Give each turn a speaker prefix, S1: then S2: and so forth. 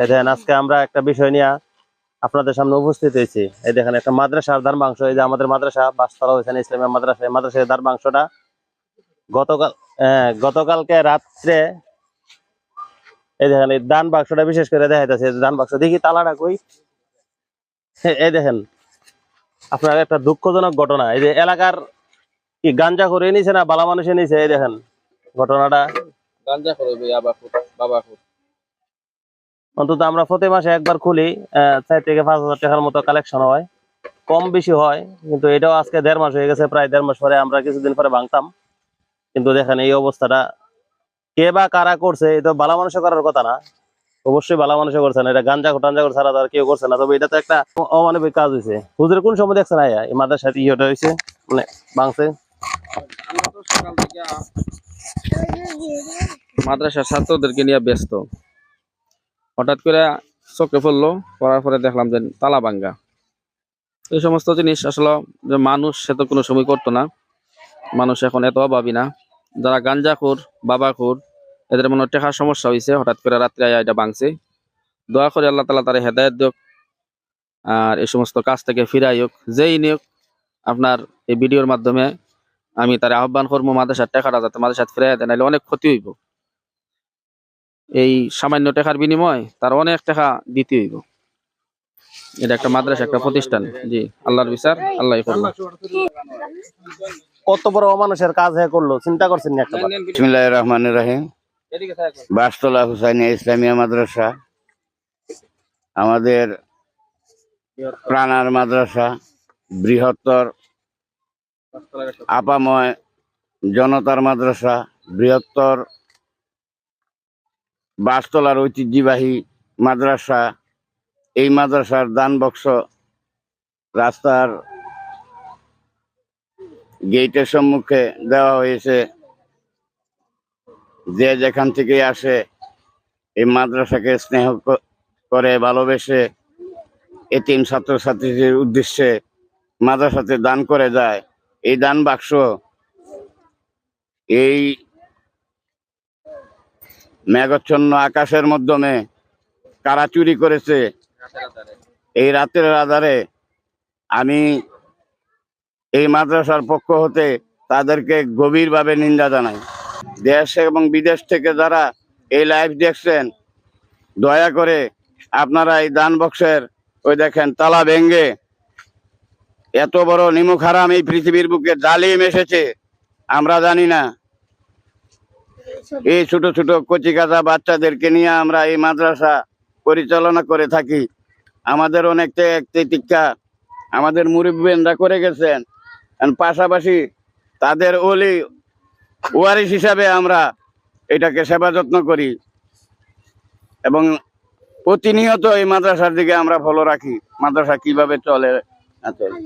S1: দেখেন আজকে আমরা একটা বিষয় নিয়ে আপনাদের সামনে উপস্থিত আমাদের মাদ্রাসা মাদ্রাসার হ্যাঁ, দান বাক্সটা বিশেষ করে দেখা যাচ্ছে দান বাক্স দেখি তালাটা কই? এই দেখেন আপনার একটা দুঃখজনক ঘটনা। এই যে এলাকার কি গাঞ্জা করে নিছে না বালা মানুষে নিছে? এই দেখেন ঘটনাটা।
S2: গাঞ্জা করবে বাবা বাবা
S1: অন্তত আমরা প্রতি মাসে একবার খুলি চার থেকে পাঁচ হাজার টাকার মতো কালেকশন হয়। কম বেশি হয়, কিন্তু এটাও আজকে দেড় মাস হয়ে গেছে, প্রায় দেড় মাস পরে আমরা কিছুদিন পরে ভাঙতাম। কিন্তু দেখেন এই অবস্থাটা, কে বা কারা করছে, এটা ভালো মানুষ করার কথা না। অবশ্যই ভালো মানুষে করছে না, এটা গাঞ্জা টাঞ্জা করে ছাড়া আর কেউ করছে না। তবে এটা তো একটা অমানবিক কাজ হয়েছে হুজুরে কোন সময় দেখছে না এই মাদের সাথে ইয়েটা হয়েছে মানে ভাঙছে।
S2: মাদ্রাসার ছাত্রদেরকে নিয়ে ব্যস্ত। হঠাৎ করে চোখে পড়ল, পড়ার পরে দেখলাম যে তালা ভাঙ্গা। এই সমস্ত জিনিস আসলে যে মানুষ, সে তো কোনো সময় করতো না। মানুষ এখন এত অভাবী না। যারা গাঞ্জাখোর, বাবাখোর, এদের মনে টেকার সমস্যা হয়েছে হঠাৎ করে রাত্রে আয়া এটা ভাঙছে। দোয়া করে আল্লাহ তালা তারা হেদায়ত দিক আর এই সমস্ত কাজ থেকে ফিরাই হোক, যেই নিয়োগ আপনার এই ভিডিওর মাধ্যমে আমি তার আহ্বান করব, মাদ্রাসার টাকাটা যাতে মাদ্রাসাত ফিরাই দেয়, নাহলে অনেক ক্ষতি হইব। এই সামান্য টাকার বিনিময় তার অনেক টাকা দিতে হইব। এটা একটা মাদ্রাসা একটা প্রতিষ্ঠান। জি আল্লাহর বিচার আল্লাহ
S1: কত বড় অমানুষের কাজ হ্যাঁ করল চিন্তা করছেন না একটা
S3: রহমান রহিম। বাসতলা হুসাইনিয়া ইসলামিয়া মাদ্রাসা। আমাদের প্রাণার মাদ্রাসা বৃহত্তর আপাময় জনতার মাদ্রাসা বৃহত্তর বাসতলার ঐতিহ্যবাহী মাদ্রাসা, এই মাদ্রাসার দান বক্স রাস্তার গেটের সম্মুখে দেওয়া হয়েছে। যে যেখান থেকে আসে, এই মাদ্রাসাকে স্নেহ করে, ভালোবেসে এতিম ছাত্রছাত্রীদের উদ্দেশ্যে মাদ্রাসাতে দান করে যায়। এই দান বাক্স এই মেঘচ্ছন্ন আকাশের মাধ্যমে কারা চুরি করেছে, এই রাতের আধারে আমি এই মাদ্রাসার পক্ষ হতে তাদেরকে গভীরভাবে নিন্দা জানাই। দেশ এবং বিদেশ থেকে যারা এই লাইভ দেখছেন, দয়া করে আপনারা এই দান বক্সের ওই দেখেন তালা ভেঙ্গে এত বড় নিমুখ হারাম এই পৃথিবীর বুকে জালিম এসেছে, আমরা জানি না। এই ছোট ছোট কচি কাঁচা বাচ্চাদেরকে নিয়ে আমরা এই মাদ্রাসা পরিচালনা করে থাকি। আমাদের অনেক ত্যাগ আমাদের মুরব্বীরা করে গেছেন। পাশাপাশি তাদের ওলি ওয়ারিস হিসাবে আমরা এটাকে সেবা যত্ন করি এবং প্রতিনিয়ত এই মাদ্রাসার দিকে আমরা ফলো রাখি। মাদ্রাসা কীভাবে চলে না চলে।